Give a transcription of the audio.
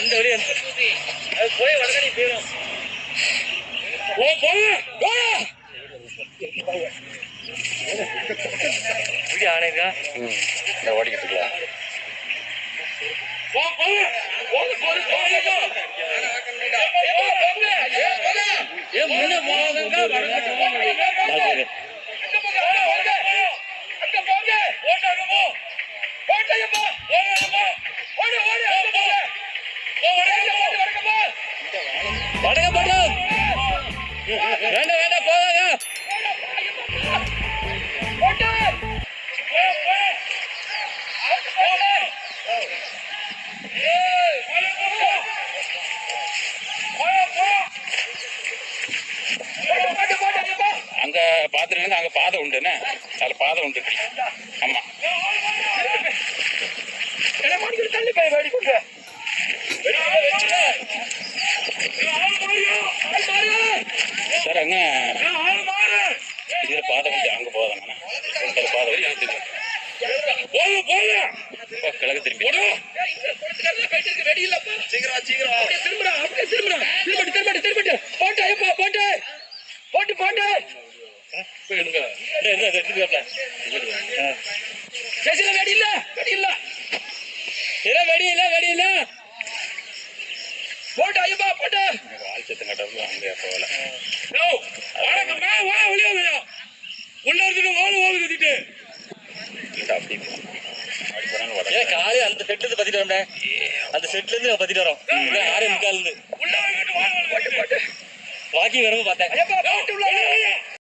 அந்த வழி அது போய் வடக்க நீ போயிடும் போ போங்க போங்க இப்படி ஆணைக்கா ம் இந்த ஓடிக்கிட்டு இருக்கலாம் போ. போங்க போங்க போங்க போங்க ஏ முன்ன போகாதங்க வடக்க போங்க வடக்க வேண்டாம் வேண்டாம் போகாத. அங்க பாத்துருங்க அங்க பாதை உண்டுண்ணே அதுல பாதை உண்டு. ஆமா. தள்ளி போய் வேடி கொடுங்க சார் அங்க இதுல பாதை உண்டு அங்க போதாங்கண்ணா பாதை உண்டு போங்க போங்க இப்போ கிழக்கு திரும்பி. சீக்கிரம் சீக்கிரம். திரும்புடா அப்படியே திரும்புடா. திரும்பட்டு திரும்பட்டு திரும்பட்டு. போட்டு ஐயப்பா போட்டு. போட்டு போட்டு. போயிடுங்க சசில வெடி இல்ல வெடி இல்ல. இல்ல வெடி இல்ல வெடி இல்ல. போட்டு ஐயப்பா போட்டு. ஆள் சத்தம் கட்டுறது அங்கே போகல. யோ வணக்கம் வா வா வெளியே வா உள்ள இருந்து ஓடு ஓடு கத்திட்டு. ஏன் காலையில அந்த செட்டு இருந்து பத்திட்டு வரோம்டே அந்த செட்ல இருந்து பத்திட்டு வரோம். ஆறே முக்கால் இருந்து. உள்ள வந்துட்டு வா போட்டு போட்டு. வாக்கிங் வரும்போது பார்த்தேன்.